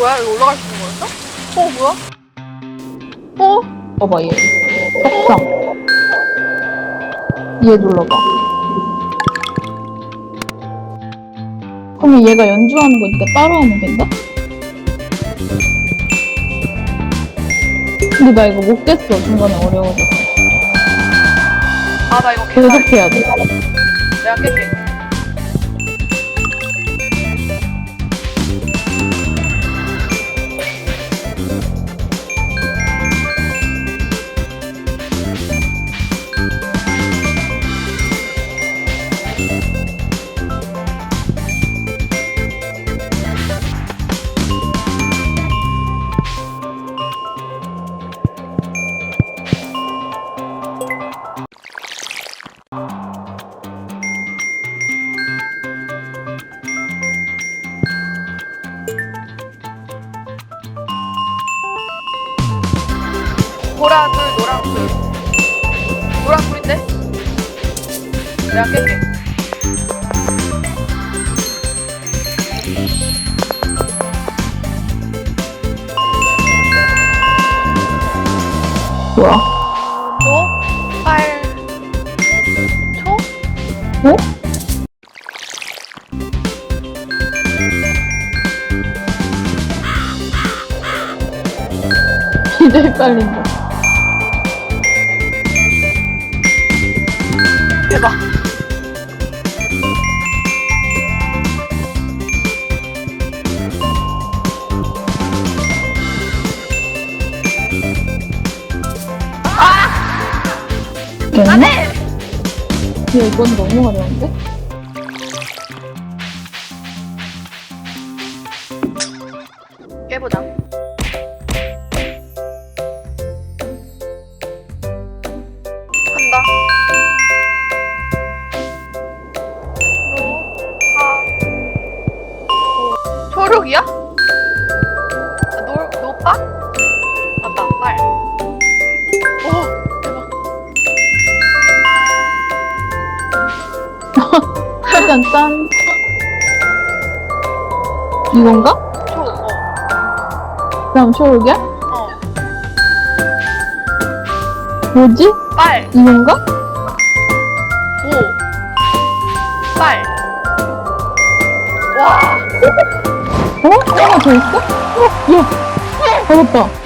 뭐야? 이거 올라갈 수 있는 거였어? 어, 뭐야? 어? 봐봐, 얘. 석상. 얘 눌러봐. 그러면 얘가 연주하는 거 니가 따라하면 된다? 근데 나 이거 못 깼어, 중간에 어려워서. 아, 나 이거 계속 계속 해야 돼. 내가 깰게. 보라 불, 노랑 불. 노랑 불인데? 내가 깰게. 뭐야? 초, 빨, 초? 어? 진짜 헷갈린다. 대박. 됐나? 안 야, 해! 이건 너무 어려운데? 아, 노, 노빠? 맞다, 빨. 오, 대박. 일단 짠. 이건가? 초, 어, 그 다음 초록이야? 어. 뭐지? 빨, 이건가? 하나 더 있어? 어? 야! 알았다.